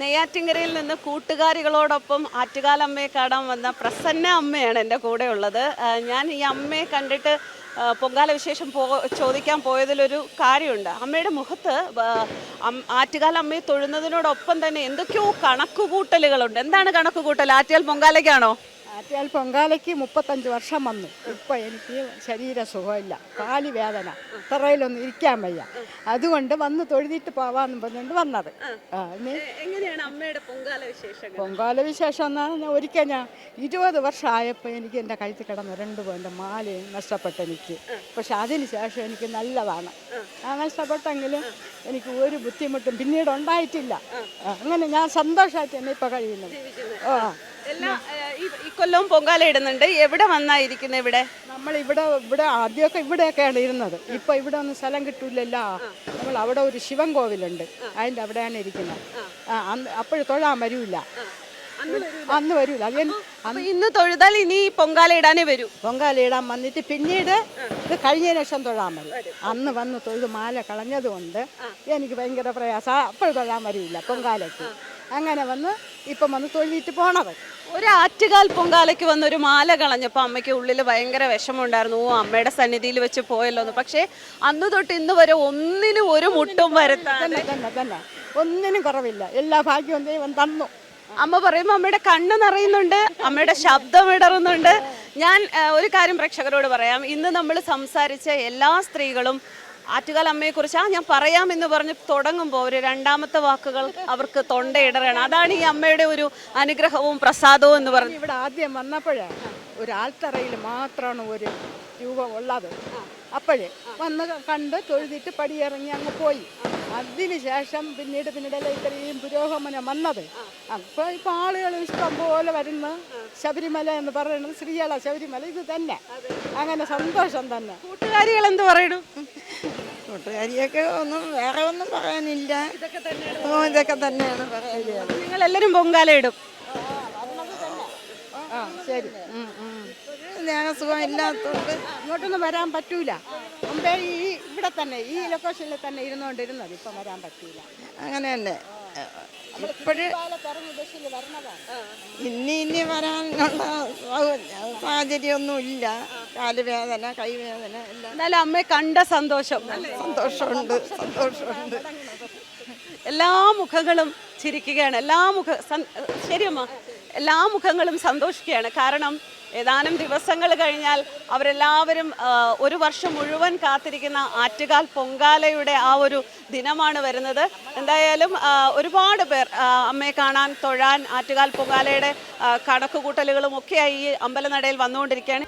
നെയ്യാറ്റിങ്കരയിൽ നിന്ന് കൂട്ടുകാരികളോടൊപ്പം ആറ്റുകാലമ്മയെ കാണാൻ വന്ന പ്രസന്ന അമ്മയാണ് എന്റെ കൂടെ ഉള്ളത് ഞാൻ ഈ അമ്മയെ കണ്ടിട്ട് പൊങ്കാല വിശേഷം പോ ചോദിക്കാൻ പോയതിലൊരു കാര്യമുണ്ട്. അമ്മയുടെ മുഖത്ത് ആറ്റുകാലമ്മയെ തൊഴുന്നതിനോടൊപ്പം തന്നെ എന്തൊക്കെയോ കണക്കുകൂട്ടലുകളുണ്ട്. എന്താണ് കണക്കുകൂട്ടൽ? ആറ്റുകാൽ പൊങ്കാലയ്ക്കാണോ? ആറ്റിയാൽ പൊങ്കാലയ്ക്ക് മുപ്പത്തഞ്ച് വർഷം വന്നു. ഇപ്പോൾ എനിക്ക് ശരീര സുഖമില്ല. കാലി വേദന. തറയിലൊന്നും ഇരിക്കാൻ വയ്യ. അതുകൊണ്ട് വന്ന് തൊഴുതിട്ട് പോവാന്ന് പറഞ്ഞുകൊണ്ട് വന്നത്. എങ്ങനെയാണ് അമ്മയുടെ പൊങ്കാല വിശേഷം പൊങ്കാല വിശേഷം എന്ന് ഞാൻ ഒരിക്കൽ ഞാൻ ഇരുപത് വർഷമായപ്പോൾ എനിക്ക് എന്റെ കഴുത്തിൽ കിടന്ന് രണ്ട് പോയിന്റെ മാലയും നഷ്ടപ്പെട്ടു എനിക്ക്. പക്ഷെ അതിന് ശേഷം എനിക്ക് നല്ലതാണ്. ആ. നഷ്ടപ്പെട്ടെങ്കിലും എനിക്ക് ഒരു ബുദ്ധിമുട്ടും പിന്നീട് ഉണ്ടായിട്ടില്ല. അങ്ങനെ ഞാൻ സന്തോഷമായിട്ട് തന്നെ ഇപ്പോൾ കഴിയുന്നത് ആ. എല്ലാ ഈ കൊല്ലവും പൊങ്കാല ഇടുന്നുണ്ട്. എവിടെ വന്നായിരിക്കുന്നത് ഇവിടെ? നമ്മൾ ഇവിടെ ഇവിടെ ആദ്യമൊക്കെ ഇവിടെയൊക്കെയാണ് ഇരുന്നത്. ഇപ്പൊ ഇവിടെ ഒന്നും സ്ഥലം കിട്ടൂലല്ലോ. നമ്മൾ അവിടെ ഒരു ശിവൻ കോവിലുണ്ട്. അതിന്റെ അവിടെയാണ് ഇരിക്കുന്നത്. അപ്പോഴും തൊഴാൻ വരൂല. അന്ന് വരൂല. അത് ഇന്ന് തൊഴുതാൽ ഇനി പൊങ്കാല ഇടാനേ വരൂ. പൊങ്കാല ഇടാൻ വന്നിട്ട് പിന്നീട് ഇത് കഴിഞ്ഞ ലക്ഷം തൊഴാൻ മതി അന്ന് വന്ന് തൊഴുത് മാല കളഞ്ഞത് കൊണ്ട് എനിക്ക് ഭയങ്കര പ്രയാസം. അപ്പോൾ തൊഴാൻ വരില്ല പൊങ്കാലയ്ക്ക്. അങ്ങനെ വന്ന് ഇപ്പം വന്ന് തൊഴുതിട്ട് പോണത്. ഒരു ആറ്റുകാൽ പൊങ്കാലയ്ക്ക് വന്ന് ഒരു മാല കളഞ്ഞപ്പോൾ അമ്മയ്ക്ക് ഉള്ളിൽ ഭയങ്കര വിഷമമുണ്ടായിരുന്നു. ഓ അമ്മയുടെ സന്നിധിയിൽ വെച്ച് പോയല്ലോ എന്ന്. പക്ഷേ അന്ന് തൊട്ട് ഇന്ന് വരെ ഒന്നിനും ഒരു മുട്ടും വരുത്താതെ തന്നെ തന്നെ ഒന്നിനും കുറവില്ല. എല്ലാ ഭാഗ്യവും ദൈവം തന്നു. അമ്മ പറയുമ്പോൾ അമ്മയുടെ കണ്ണ് നിറയുന്നുണ്ട് അമ്മയുടെ ശബ്ദം ഇടറുന്നുണ്ട്. ഞാൻ ഒരു കാര്യം പ്രേക്ഷകരോട് പറയാം. ഇന്ന് നമ്മൾ സംസാരിച്ച എല്ലാ സ്ത്രീകളും ആറ്റുകാൽ അമ്മയെക്കുറിച്ച് ആ ഞാൻ പറയാമെന്ന് പറഞ്ഞ് തുടങ്ങുമ്പോൾ ഒരു രണ്ടാമത്തെ വാക്കുകൾ അവർക്ക് തൊണ്ടയിടറാണ് അതാണ് ഈ അമ്മയുടെ ഒരു അനുഗ്രഹവും പ്രസാദവും എന്ന് പറഞ്ഞു. ഇവിടെ ആദ്യം വന്നപ്പോഴേ ഒരു ആൽത്തറയിൽ മാത്രമാണ് ഒരു രൂപം ഉള്ളത്. അപ്പോഴേ വന്ന് കണ്ട് തൊഴുതിട്ട് പടിയിറങ്ങി അങ്ങ് പോയി. അതിനുശേഷം പിന്നീട് പിന്നീട് ഇത്രയും പുരോഗമനം വന്നത്. അപ്പോൾ ഇപ്പോൾ ആളുകൾ ഇഷ്ടം പോലെ വരുന്ന. ശബരിമല എന്ന് പറയുന്നത് ശ്രീയള ശബരിമല ഇത് തന്നെ. അങ്ങനെ സന്തോഷം തന്നെ. കൂട്ടുകാരികൾ എന്ത് പറയണു? കൂട്ടുകാരിയൊക്കെ ഒന്നും വേറെ ഒന്നും പറയാനില്ല. ഓ ഇതൊക്കെ തന്നെയാണ് പറയാനുള്ളത് നിങ്ങൾ എല്ലാവരും പൊങ്കാല ഇടും. ആ ശരി. ദേഹസുഖം ഇല്ലാത്തതുകൊണ്ട് ഇങ്ങോട്ടൊന്നും വരാൻ പറ്റൂല. മുമ്പേ ഈ ഇവിടെ തന്നെ ഈ ലൊക്കേഷനിൽ തന്നെ ഇരുന്നുകൊണ്ടിരുന്നത് ഇപ്പം വരാൻ പറ്റൂല. അങ്ങനെ തന്നെ. ഇപ്പോഴ് ഇനി ഇനി വരാനുള്ള സാഹചര്യം സാഹചര്യമൊന്നും ഇല്ല കാലുവേദന കൈവേദന എല്ലാം. എന്നാലും അമ്മയെ കണ്ട സന്തോഷം. സന്തോഷമുണ്ട് സന്തോഷമുണ്ട്. എല്ലാ മുഖങ്ങളും ചിരിക്കുകയാണ്. എല്ലാ മുഖ ശരിയമ്മ എല്ലാ മുഖങ്ങളും സന്തോഷിക്കുകയാണ്. കാരണം ഏതാനും ദിവസങ്ങൾ കഴിഞ്ഞാൽ അവരെല്ലാവരും ഒരു വർഷം മുഴുവൻ കാത്തിരിക്കുന്ന ആറ്റുകാൽ പൊങ്കാലയുടെ ആ ഒരു ദിനമാണ് വരുന്നത്. എന്തായാലും ഒരുപാട് പേർ അമ്മയെ കാണാൻ തൊഴാൻ ആറ്റുകാൽ പൊങ്കാലയുടെ കണക്കുകൂട്ടലുകളും ഒക്കെയായി ഈ അമ്പലനടയിൽ വന്നുകൊണ്ടിരിക്കുകയാണ്.